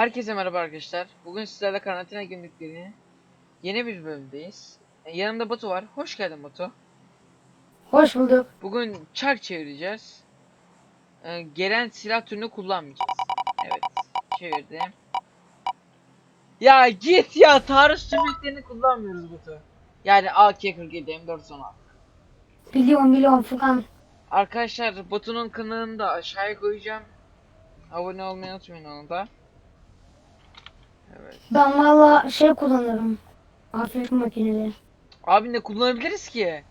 Herkese merhaba arkadaşlar. Bugün sizlerle karantina günlüklerini yeni bir bölümdeyiz. E, Yanımda Batu var. Hoş geldin Batu. Hoş bulduk. Bugün çark çevireceğiz. E, gelen silah türünü kullanmayacağız. Evet. Çevirdim. Ya git ya taarruz tüfeklerini kullanmıyoruz Batu. Yani AK-47 M416. Biliyorum biliyorum Furkan. Arkadaşlar Batu'nun kanalını da aşağıya koyacağım. Abone olmayı unutmayın onu da. Evet. Ben valla şey kullanırım. Hafif makineleri. Abi ne kullanabiliriz ki?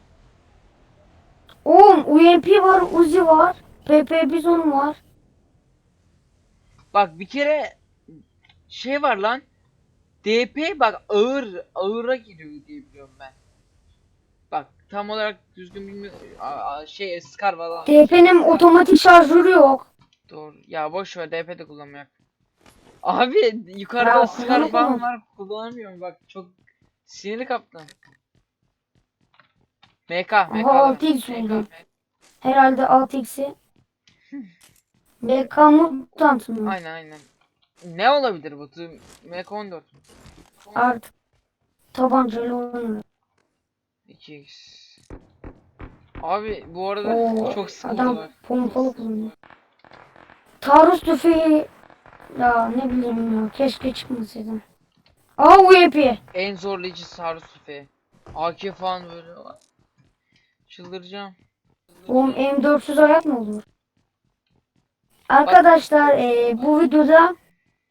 Oğlum UMP var, Uzi var. PP Bizon var. Bak bir kere şey var lan. DP bak ağır ağıra giriyor diye biliyorum ben. Bak tam olarak düzgün bilmiyorum. Aa, Şey Scar falan. DP'nin otomatik şarjörü yok. Doğru. Ya boş ver DP de kullanmayak. Abi yukarıda Ya, Scar kullanamam. falan var kullanamıyorum bak çok sinirli kaptım. MK MK. Aha, altı X oldu. Herhalde 6x'i. BK mutant mı? Aynen aynen. Ne olabilir bu? MK14. Artık tabancayla oynanır. 2x. Abi bu arada Oo, çok sıkıntı adam var. pompalı kullanıyor. Taarruz tüfeği ya ne bileyim ya keşke çıkmasaydı. Aa UMP. En zorlayıcı taarruz tüfeği. AK falan böyle var. Çıldıracağım. Oğlum M400 ayak mı olur? Arkadaşlar eee, bu videoda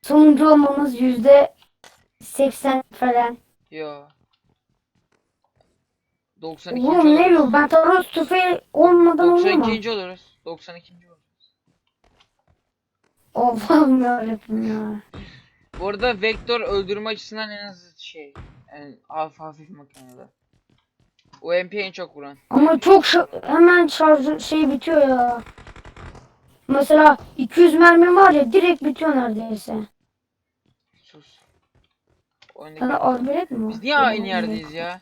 sonuncu olmamız yüzde 80 falan. Yo. 92. Oğlum ne diyor? Ben taarruz tüfeği olmadan olur mu? 92. oluruz. 92. Allah'ım yarabbim ya. Bu arada vektör öldürme açısından en az şey. Yani hafif hafif makinede. UMP en çok vuran. Ama çok hemen şarj şey bitiyor ya. Mesela 200 mermi var ya direkt bitiyor neredeyse. Sus. Oyundaki- da arbelet mi? Biz niye aynı yerdeyiz ya?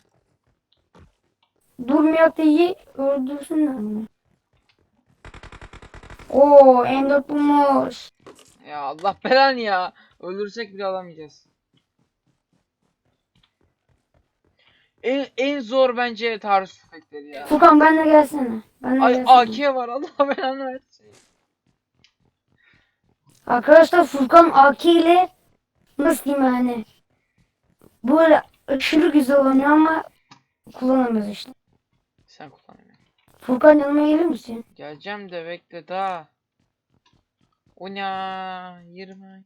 Durmayak da iyi öldürsünler mi? Oo M4 bulmuş. Ya Allah belanı ya. Öldürsek bile alamayacağız. En, en zor bence taarruz tüfekleri ya. Furkan benle gelsene. Benle Ay gelsene. AK var Allah belanı versin. Arkadaşlar Furkan AK ile nasıl diyeyim yani böyle aşırı güzel oynuyor ama kullanamıyoruz işte. Sen kullanamıyorsun. Furkan yanıma gelir misin? Geleceğim de bekle daha. O ne? ya? 20.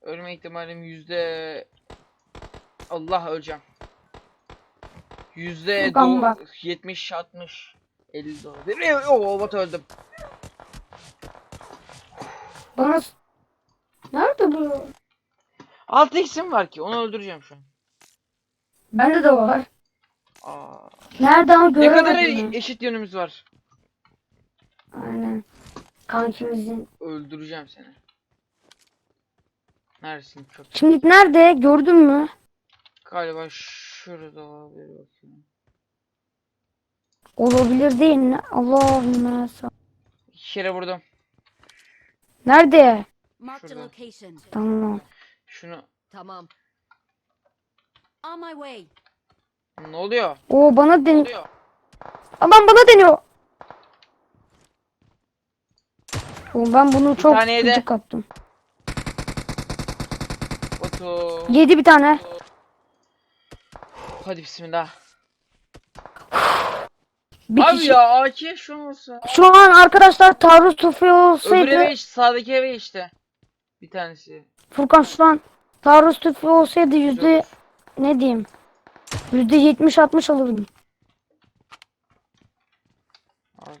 Ölme ihtimalim yüzde... Allah öleceğim. Yüzde do- bak. 70 60 50 dolar. Oo bot öldüm. Bana Nerede bu? 6 x'im var ki onu öldüreceğim şu an. Bende de var. Aa, Nerede ama ne kadar göremedim. eşit yönümüz var. Aynen. Kankimizin. Öldüreceğim seni. Neredesin çok? Şimdi nerede? Gördün mü? Galiba şurada olabilir bakayım. Olabilir değil mi? Allah'ım sağ. İki kere vurdum. Nerede? Marked a Şurada. location. Tamam. Şunu Tamam. On my way. Ne oluyor? O bana den. oluyor? Bana deniyor. Oğlum ben bunu çok tane yedi. gıcık kaptım. Oto. Yedi bir tane. Hadi bismillah. Bir Abi kişi. ya AK şu olsa. Şu an arkadaşlar taarruz tüfeği Öbür olsaydı eve işte sağdaki eve işte. Bir tanesi. Furkan şu an taarruz tüfeği olsaydı yüzde ne diyeyim? Yüzde yetmiş altmış alırdım. Al.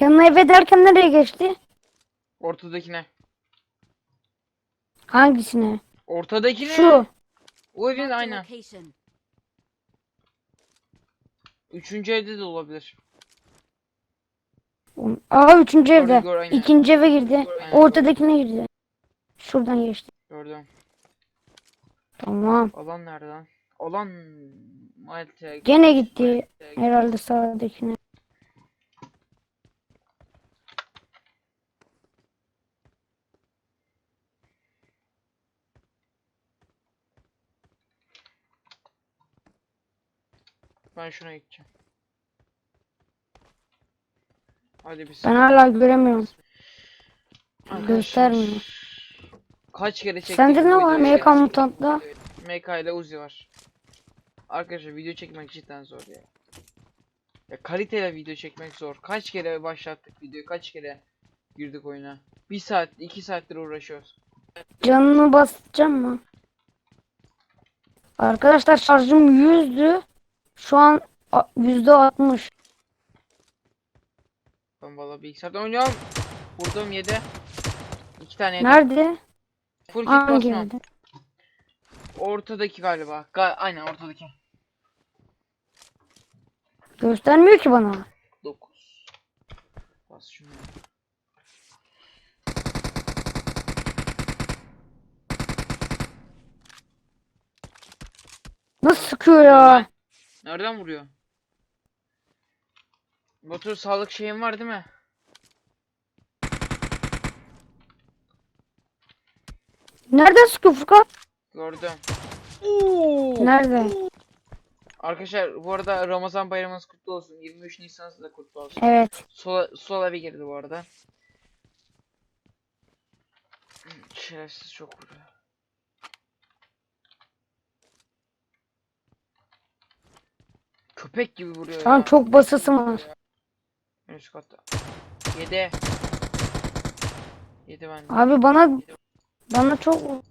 Yanına eve derken nereye geçti? Ortadakine. Hangisine? Ortadakine. Şu. O evin aynen. Üçüncü evde de olabilir. Aa üçüncü Gördüm, evde. İkinci eve girdi. Aynen. Ortadakine girdi. Şuradan geçti. Gördüm. Tamam. Alan nerede lan? Alan Malta. Gene gitti herhalde sağdakine. Ben şuna gideceğim. Hadi biz. Ben hala göremiyorum. Arkadaşlar, göstermiyor. Kaç kere çektik Sende ne var? MK? Mutant'ta. MK ile Uzi var. Arkadaşlar video çekmek cidden zor ya. Ya kaliteli video çekmek zor. Kaç kere başlattık videoyu, kaç kere girdik oyuna. Bir saat, iki saattir uğraşıyoruz. Canını basacağım mı? Arkadaşlar şarjım 100'dü. Şu an yüzde 60. Ben valla bilgisayarda oynuyorum. Vurdum yedi. İki tane yedi. Nerede? Full kit Hangi basmam. yerde? Ortadaki galiba. Ga aynen ortadaki. Göstermiyor ki bana. 9. Bas şunu. Nasıl sıkıyor ya? Nereden vuruyor? Batur sağlık şeyin var değil mi? Nereden sıkıyor Furkan? Gördüm. Oo! Nerede? Arkadaşlar bu arada Ramazan bayramınız kutlu olsun. 23 Nisan'ınız da kutlu olsun. Evet. Sola, sola bir girdi bu arada. Şerefsiz çok vuruyor. Köpek gibi vuruyor Şu an ya. çok basasım var. En üst katta. Yedi. Yedi bende. Abi bana bana çok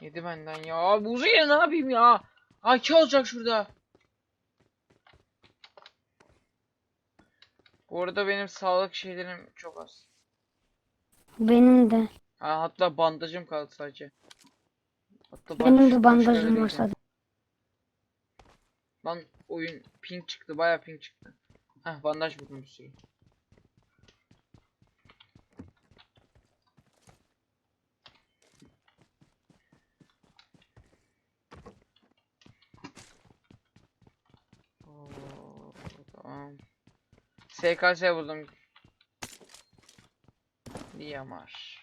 Yedi benden ya. Abi uzayın ne yapayım ya? AK olacak şurada. Bu arada benim sağlık şeylerim çok az. benim de. Ha, hatta bandajım kaldı sadece. Hatta Benim bandaj- de başka bandajım var gideceğim. sadece. Lan oyun ping çıktı baya ping çıktı. Heh bandaj buldum bir sürü. Tamam. SKS buldum. Diyamar.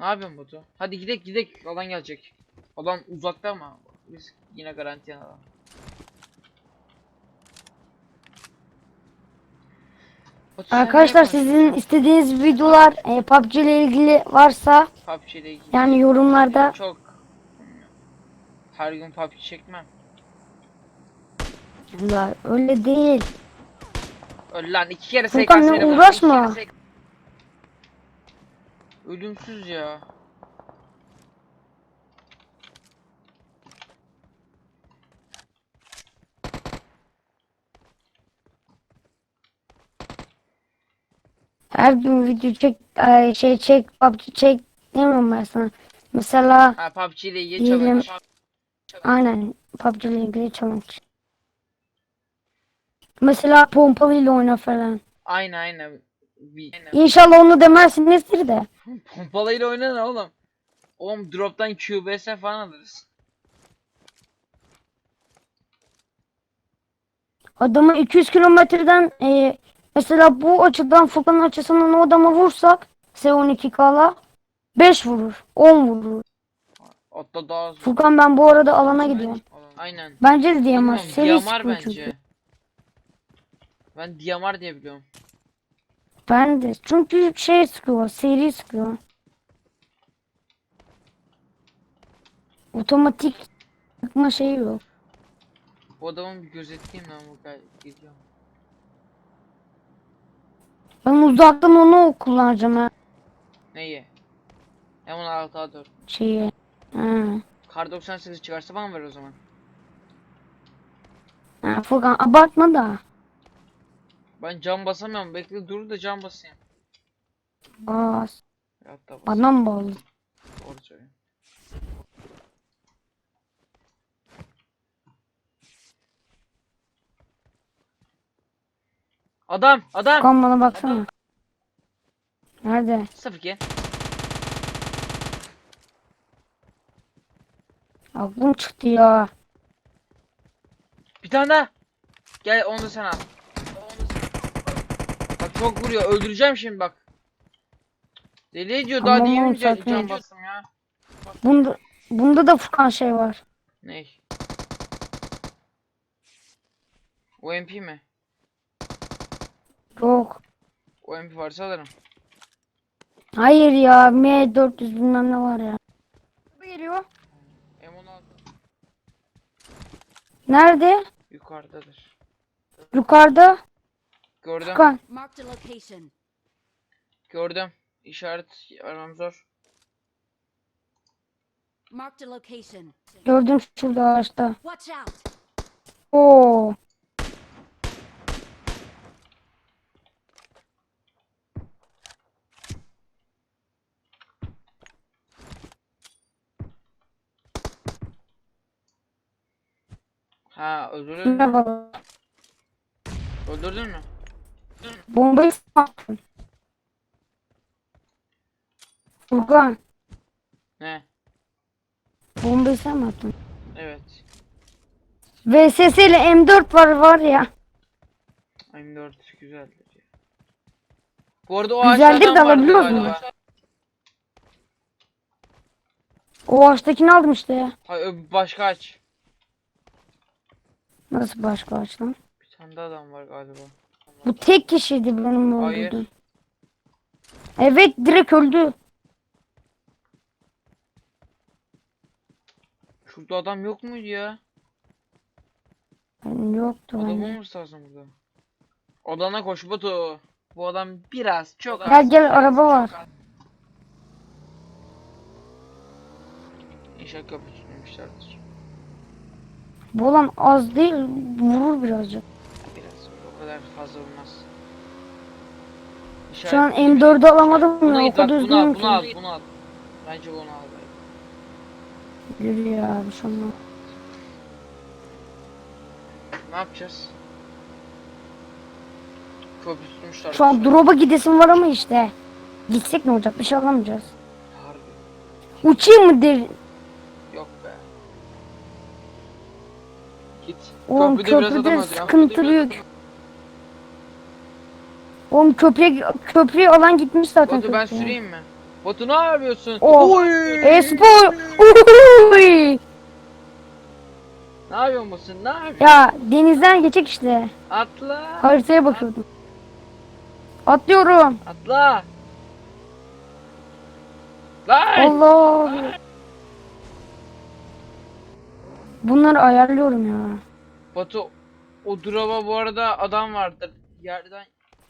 Ne yapıyorsun Batu? Hadi gidek gidek alan gelecek. Alan uzakta ama biz yine garanti alalım. Arkadaşlar sizin istediğiniz videolar e, PUBG ile ilgili varsa PUBG ile ilgili yani yorumlarda çok her gün PUBG çekmem. Ya öyle değil. Öl lan iki kere Furkan, vurdum, iki uğraşma. kere Ölümsüz ya. Her gün video çek, ay, şey çek, PUBG çek demiyorum ben sana. Mesela Ha PUBG ile ilgili Diyelim- challenge. aynen PUBG ile ilgili challenge. Mesela pompalıyla oyna falan. Aynen aynen. Bir. İnşallah onu demezsinizdir de. Pompalayla oyna ne oğlum? Oğlum drop'tan QBS falan alırız. Adamı 200 kilometreden e, mesela bu açıdan Furkan'ın açısından o adama vursak S12K'la 5 vurur, 10 vurur. Hatta daha hızlı. Furkan ben bu arada alana gidiyorum. Aynen. Bence de. Bilmiyorum, Seri Diyamar bence. çünkü. Ben Diyamar diye biliyorum. Ben de. Çünkü şey sıkıyor, seri sıkıyor. Otomatik sıkma şeyi yok. Bu adamın bir gözetleyeyim lan bu gidiyor. Ben uzaktan onu kullanacağım ha Neyi? Hemen 6 A4. şeyi. Ha. Kar 98 çıkarsa bana ver o zaman. Ha, Furkan abartma da. Ben cam basamıyorum. Bekle dur da cam basayım. Bas. Hatta bas. Bana mı bağlı? Doğru. Adam, adam. Furkan bana baksana. Nerede? 02. Aklım çıktı ya. Bir tane daha. Gel onu da sen al. Onu da sen- Bak çok vuruyor. Öldüreceğim şimdi bak. Deli ediyor daha Tamam niye oğlum, mi can, sakin can ol. bastım ya? Bunda, bunda da Furkan şey var. Ney? O MP mi? Yok. O MP varsa alırım. Hayır ya. M400 bilmem ne var ya. Geliyor. M16 Nerede? yukarıdadır. Yukarıda. Gördüm. Furkan. Marked a location. Gördüm. İşaret aramam zor. Marked a location. Gördüm şurada ağaçta. Watch out. Oo. Ha öldürdün mü? Merhaba. Öldürdün mü? Bombayı sen attın. Furkan. Ne? Bombayı sen mi attın? Evet. VSS ile M4 var var ya. M4 güzeldir ya. Bu arada o Güzeldir de ağaçlardan vardı alabiliyor musun? galiba. O ağaçtakini aldım işte ya. Hayır ö- başka ağaç. Nasıl başka ağaç lan? Bir tane daha adam var galiba. Bu tek kişiydi benim Hayır. öldürdüğüm. Evet direkt öldü. Şurada adam yok muydu ya? Yani yoktu Adam bende. olması lazım burada. Odana koş Batu. Bu adam biraz çok az. Gel gel araba var. İnşaat kapatılmışlardır. Bu olan az değil vurur birazcık. Kadar fazla olmaz. Şu an M4'ü alamadım ya o git bak kadar bunu al üzgünüm bunu al ki. bunu al. Bence bunu al. Yürü ya bir şey olmaz. Ne yapacağız? Köprü tutmuşlar. Şu an drop'a gidesim var ama işte. Gitsek ne olacak bir şey alamayacağız. Harbi. Uçayım mı der? Yok be. Git. Oğlum Köprüde biraz adam köprüde ya. sıkıntı büyük. Oğlum köprüye, köprüye alan gitmiş zaten. Batu ben köprüye. süreyim mi? Batu ne yapıyorsun? Oh. Oy! E-spor. Uy! Ne yapıyorsun Batu? Ne yapıyorsun? Ya denizden geçecek işte. Atla. Haritaya bakıyordum. Atlıyorum. Atla. Lan! Allah. Bunları ayarlıyorum ya. Batu o drop'a bu arada adam vardır. Yerden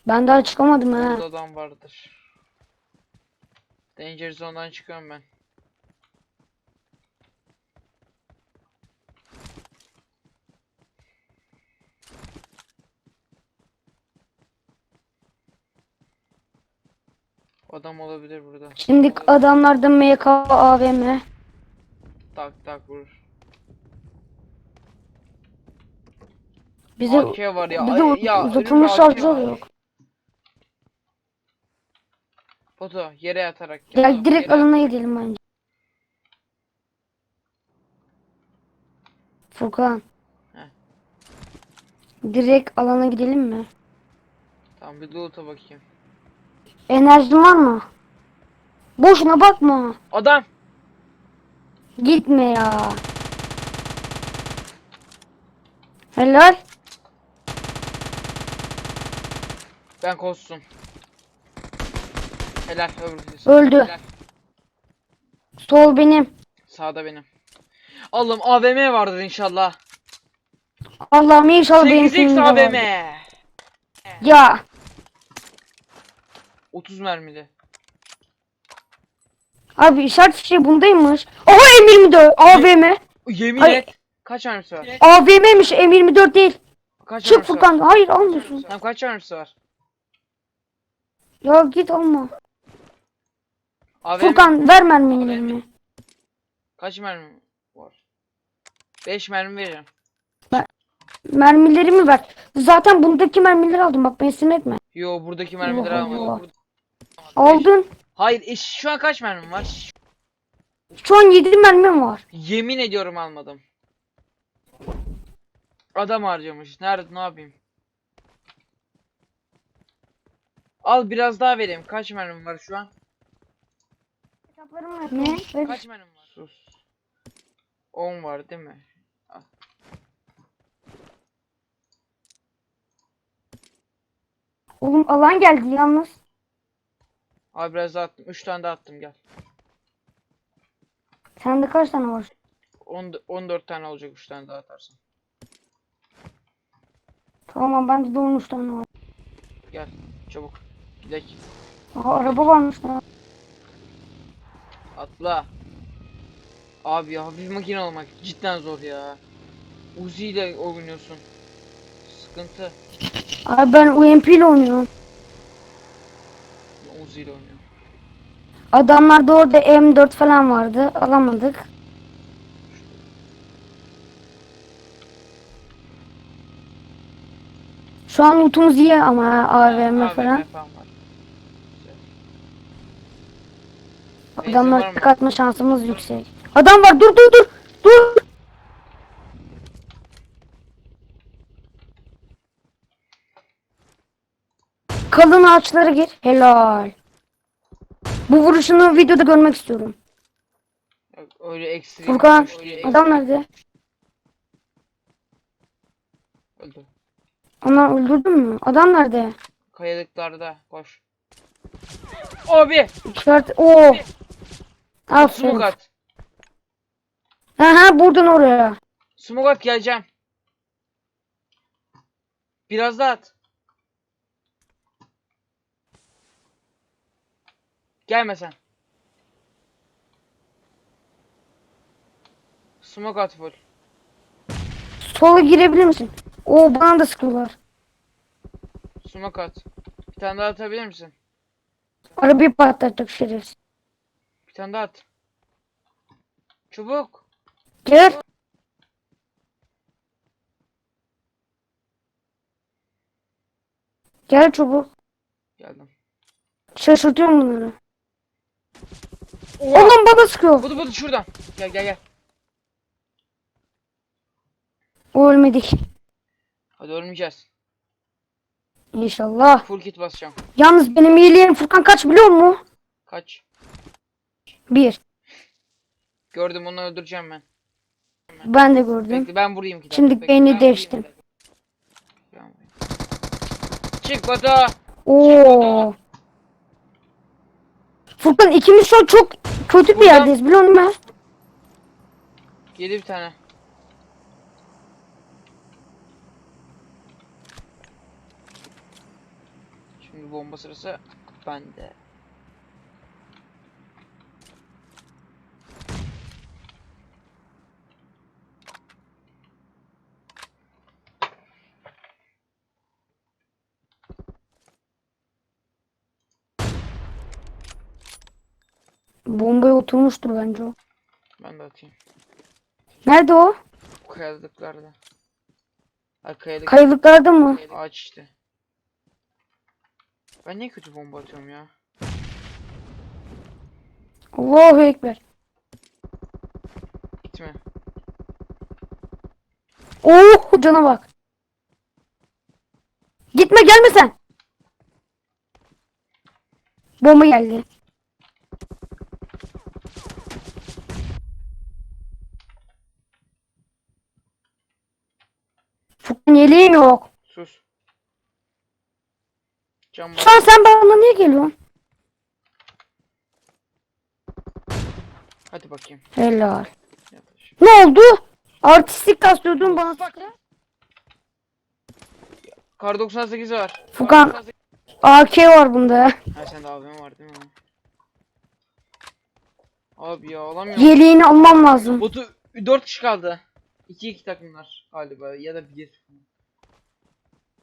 Ben daha çıkamadım ha. orada adam vardır. Danger zone'dan çıkıyorum ben. Adam olabilir burada. Şimdi adamlarda MK AVM. Tak tak vurur. Bize AK var ya. bir de ya uzatılmış var. yok. Batu yere yatarak gel. Gel direkt alana gidelim bence. Furkan. Heh. Direkt alana gidelim mi? Tamam bir loot'a bakayım. Enerjin var mı? Boşuna bakma. Adam! Gitme ya. Helal. Ben kozsun. Helal öbür birisi. Öldü. Helal. Sol benim. Sağda benim. Allah'ım AVM vardır inşallah. Allah'ım inşallah benim 8x filmimde AVM. vardır. Ya 30 mermili. abi işaret fişeği bundaymış. Aha M24 AVM. Yemin Ay. et. Kaç mermisi var? AVM'miş M24 değil. Kaç Çık mermisi var? Furkan. Hayır almıyorsun. Tamam kaç mermisi var? Ya git alma. AVM Furkan ver mermilerimi. kaç mermi var? 5 mermi veririm. Mermilerimi ver. Zaten bundaki mermileri aldım bak beni sinir etme. Yo buradaki mermileri Allah almadım. Allah. Aldın. Hayır e, şu an kaç mermim var? Şu an 7 mermim var. Yemin ediyorum almadım. Adam harcamış. Nerede ne yapayım? Al biraz daha vereyim. Kaç mermim var şu an? Ne? Kaç mermim var? Sus. 10 var değil mi? Al. Oğlum alan geldi yalnız. Abi biraz daha attım. 3 tane daha attım gel. Sende kaç tane var? 10, 14 tane olacak 3 tane daha atarsın. Tamam bende de 13 tane var. Gel çabuk. Gidelim. Aha araba varmış lan. Atla. Abi ya hafif makine olmak cidden zor ya. Uzi ile oynuyorsun. Sıkıntı. Abi ben UMP ile oynuyorum. Uzi ile oynuyor. Adamlarda orada M4 falan vardı. Alamadık. Şu an lootumuz iyi ama AVM AVM falan. falan var. Güzel. Benzin var Adamlar tek atma şansımız yüksek. Adam var dur dur dur. Dur. Kalın ağaçlara gir. Helal. Bu vuruşunu videoda görmek istiyorum. Öyle ekstrem. Furkan öyle adam nerede? Öldü. Onu öldürdün mü? Adam nerede? Kayalıklarda koş. Abi! İşaret. Oo. Smoke Aferin. at. Aha buradan oraya. Smoke at geleceğim. Biraz daha at. Gelme sen. Smoke at full. Sola girebilir misin? Oo bana da sıkıyorlar. Smoke at. Bir tane daha atabilir misin? Arabayı patlatacak şerefsiz. Bir tane daha at. Çubuk. Gel. Gel çabuk. Geldim. Şaşırtıyorum bunları. Oha! Oğlum bana sıkıyor. Budu budu şuradan. Gel gel gel. O ölmedik. Hadi ölmeyeceğiz. İnşallah. Full kit basacağım. Yalnız benim iyiliğim Furkan kaç biliyor musun? Kaç? Bir. Gördüm onu öldüreceğim ben. Ben de gördüm. Bekle ben vurayım ki. Şimdi Bekle, beyni ben vurayım. Ben. Çık Batu. Oo. Furkan ikimiz şu an çok kötü bir Buradan- yerdeyiz biliyor musun? Yedi bir tane. Şimdi bomba sırası bende. Oturmuştur bence o. Ben de atayım. Nerede o? Kayalıklarda. Ay kayalık Kayalıklarda mı? ağaç işte. Ben niye kötü bomba atıyorum ya? Allahu Ekber. Gitme. Oh cana bak. Gitme gelme sen. Bomba geldi. Furkan yok. Sus. Cam Şu an sen bana niye geliyorsun? Hadi bakayım. Helal. Ne oldu? Artistik taslıyordun bana. Kar 98 var. Furkan. Kar 98 AK var bunda. Ha sende AVM var değil mi? Abi ya alamıyorum. Yeleğini almam lazım. Botu 4 kişi kaldı. 2 2 takımlar galiba ya da 1.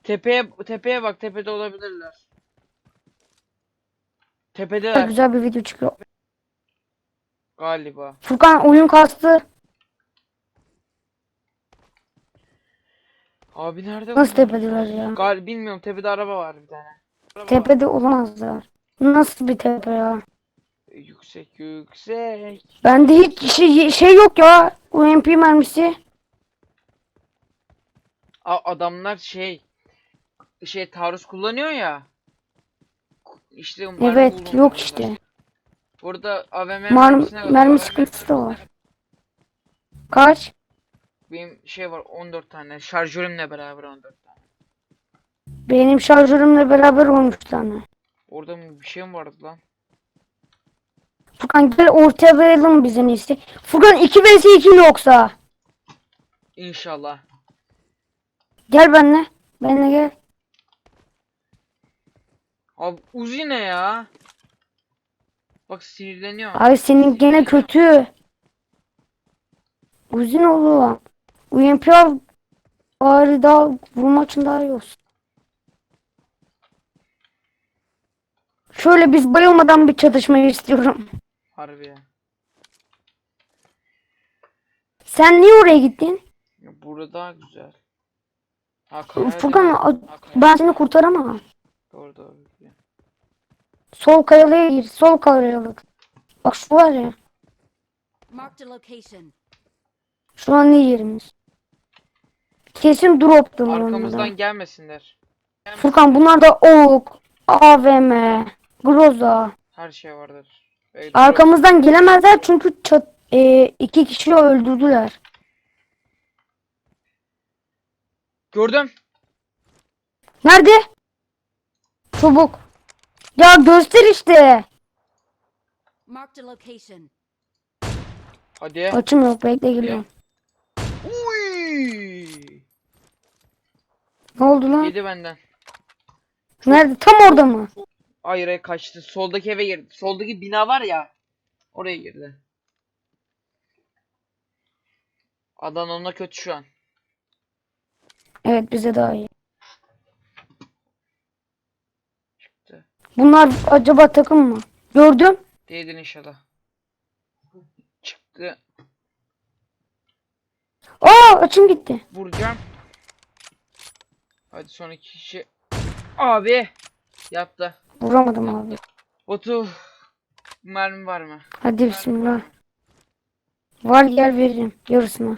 Tepeye tepeye bak tepede olabilirler. Tepedeler Güzel bir video çıkıyor. galiba. Furkan oyun kastı. Abi nerede Nasıl bu? tepedeler ya? Gal bilmiyorum tepede araba var bir tane. Tepede olamazlar. Nasıl bir tepe ya? Yüksek yüksek. Bende hiç şey, şey yok ya. UMP mermisi. A- adamlar şey şey taarruz kullanıyor ya. İşte Evet yok işte. Burada AVM Mar mermi sıkıntısı da var. Kaç? Benim şey var 14 tane. Şarjörümle beraber 14 tane. Benim şarjörümle beraber 13 tane. Orada mı bir şey mi vardı lan? Furkan gel ortaya verelim bize neyse. Furkan 2 vs 2 mi yoksa? İnşallah. Gel benimle. Benimle gel. Abi Uzi ne ya? Bak sinirleniyor. Abi senin gene kötü. Uzun oğlum. UMP al. Bari daha vurma için daha iyi olsun. Şöyle biz bayılmadan bir çatışmayı istiyorum. Harbi ya. Sen niye oraya gittin? Ya Burada daha güzel. Ha kayada Furkan ben seni kurtaramam. Doğru doğru. Sol kayalığa gir. Sol kayalık. Bak şu var ya. Şu an iyi yerimiz. Kesin drop'tu Arkamızdan bunlar. gelmesinler. Furkan bunlar da ok, AVM, Groza. Her şey vardır. Arkamızdan gelemezler çünkü çat, e, iki kişi öldürdüler. Gördüm. Nerede? Çabuk. Ya göster işte. Marked a location. Hadi. Açım yok bekle geliyorum. Uy! Ne oldu lan? Yedi benden. Nerede? Tam orada mı? Hayır hayır, kaçtı. Soldaki eve girdi. Soldaki bina var ya. Oraya girdi. Adan ona kötü şu an. Evet bize daha iyi. Çıktı. Bunlar acaba takım mı? Gördüm. Değdin inşallah. Çıktı. Aa açım gitti. Vuracağım. Hadi son iki kişi. Abi. Yattı. Vuramadım abi. Batu. Mermi var mı? Hadi bismillah. Var gel veririm yarısını.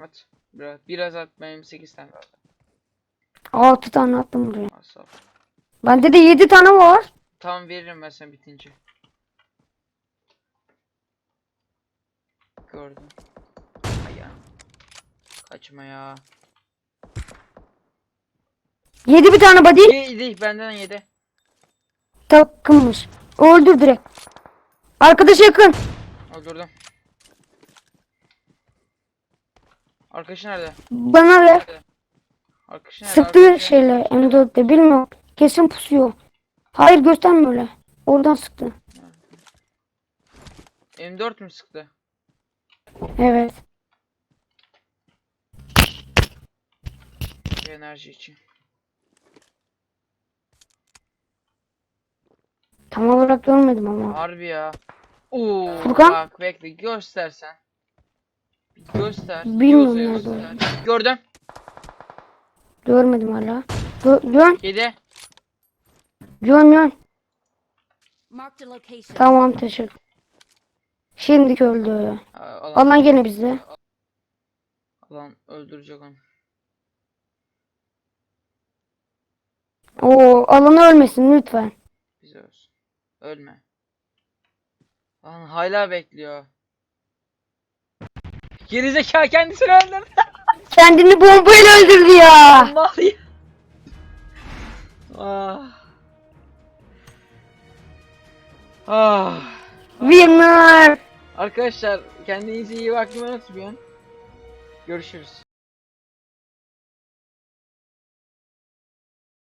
At. Biraz, biraz at. Benim 8 tane var. 6 tane attım buraya. Asla. Bende de 7 tane var. Tamam veririm ben sana bitince. Gördüm. Ay. Kaçma ya. 7 bir tane body Yedi benden yedi. takılmış. Öldür direkt. Arkadaşa yakın. Öldürdüm. Arkadaşı nerede? Bana ver. Arkadaşı nerede? Sıktı Arkadaşı- şeyle M4'te bilmiyorum. Kesin pusuyor. Hayır gösterme öyle. Oradan sıktı. M4 mü sıktı? Evet. Enerji için. Tam olarak görmedim ama. Harbi ya. Oo, Furkan? bak bekle göstersen. Göster. Bilmiyorum nerede göster. Gördüm. Görmedim hala. Gö gön. Yedi. Marked a location. Tamam teşekkür. Şimdi öldü. Aa, Alan, Alan gene bizde. alan öldürecek onu. Oo alanı ölmesin lütfen. Bize ölsün. Ölme. Lan hala bekliyor. Gerizekalı kendisini öldürdü. Kendini bombayla öldürdü ya. Allah ya. Ah. Ah. Winner. Arkadaşlar kendinize iyi bakmayı unutmayın. Görüşürüz.